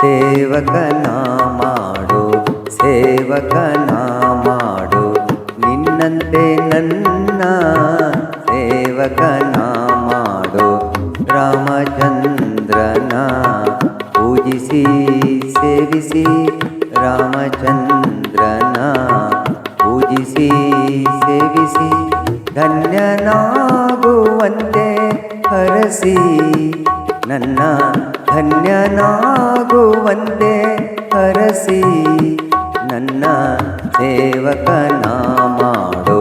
ಸೇವಕನ ಮಾಡು ಸೇವಕನ ಮಾಡು. ನಿನ್ನಂತೆ ನನ್ನ ಸೇವಕನ ಮಾಡು. ರಾಮಚಂದ್ರನ ಪೂಜಿಸಿ, ಸೇವಿಸಿ. ರಾಮಚಂದ್ರನ ಪೂಜಿಸಿ, ಸೇವಿಸಿ. ಧನ್ಯನಾಗುವಂತೆ ಹರಸಿ, ನನ್ನ ಧನ್ಯನಾಗುವಂತೆ ಹರಸಿ ನನ್ನ ಸೇವಕನ ಮಾಡು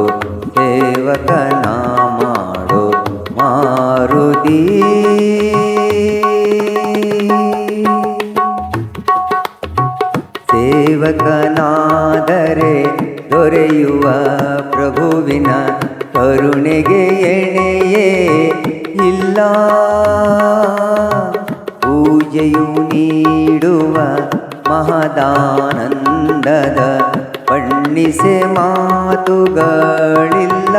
ಸೇವಕನ ಮಾಡು ಮಾರುತಿ. ಸೇವಕನಾದರೆ ದೊರೆಯುವ ಪ್ರಭುವಿನ ಕರುಣೆಗೆ ಎಣೆಯೇ ಇಲ್ಲ. ಪೂಜೆಯು ನೀಡುವ ಮಹದಾನಂದದ ಬಣ್ಣಿಸೆ ಮಾತುಗಳಿಲ್ಲ.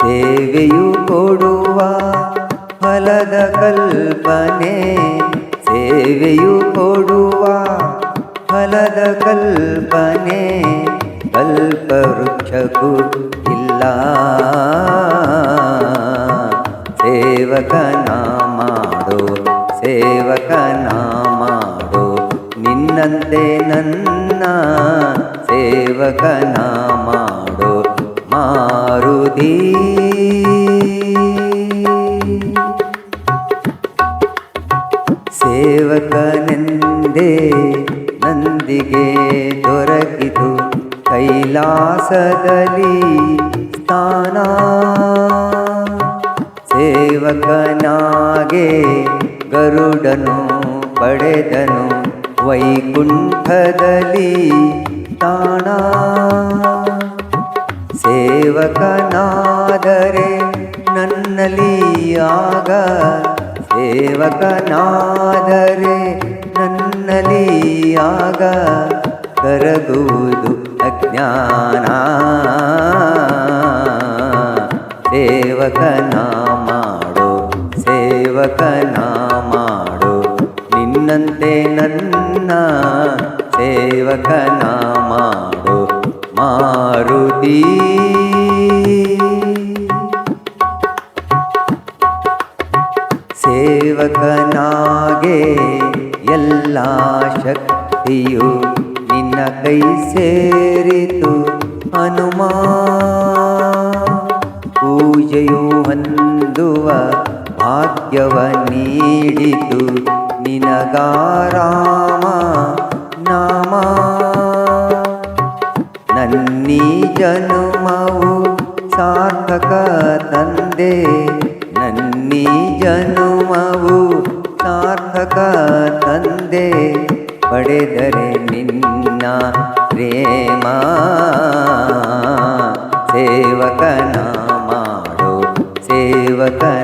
ಸೇವೆಯು ಕೊಡುವ ಫಲದ ಕಲ್ಪನೆ, ಸೇವೆಯು ಕೊಡುವ ಫಲದ ಕಲ್ಪನೆ, ಕಲ್ಪವೃಕ್ಷಕ್ಕೂ ಇಲ್ಲ. ಸೇವಕನ ಸೇವಕನ ಮಾಡು. ನಿನ್ನಂತೆ ನನ್ನ ಸೇವಕನ ಮಾಡು. ಮಾರುತಿ. ಸೇವಕನೆಂದೇ ನಂದಿಗೆ ದೊರಕಿತು. ಕೈಲಾಸದಲ್ಲಿ ಸ್ಥಾನ. ಸೇವಕನಾಗೆ ಗರುಡನು ಪಡೆದನು, ವೈಕುಂಠದಲ್ಲಿ ತಾಣ. ಸೇವಕನಾದರೆ ನನ್ನಲ್ಲಿ ಆಗ, ಸೇವಕನಾದರೆ ನನ್ನಲ್ಲಿ ಆಗ, ಕರಗುವುದು ಅಜ್ಞಾನ. ಸೇವಕನ ಮಾಡೋ, ಸೇವಕನ ನಿನ್ನಂತೆ ನನ್ನ ಸೇವಕನ ಮಾಡು ಮಾರುತಿ. ಸೇವಕನಾಗೆ ಎಲ್ಲ ಶಕ್ತಿಯು ನಿನ್ನ ಕೈ ಸೇರಿತು ಹನುಮ. ಪೂಜೆಯು ಹೊಂದುವ ಭಾಗ್ಯವ ನೀಡಿತು ನಿನಗಾರಾಮ ನಾಮ ನನ್ನೀ ಜನುಮವು ಸಾರ್ಥಕ ತಂದೆ ನನ್ನೀ ಜನುಮವು ಸಾರ್ಥಕ ತಂದೆ ಪಡೆದರೆ ನಿನ್ನ ಪ್ರೇಮ ಸೇವಕನ ಮಾಡು ಸೇವಕನ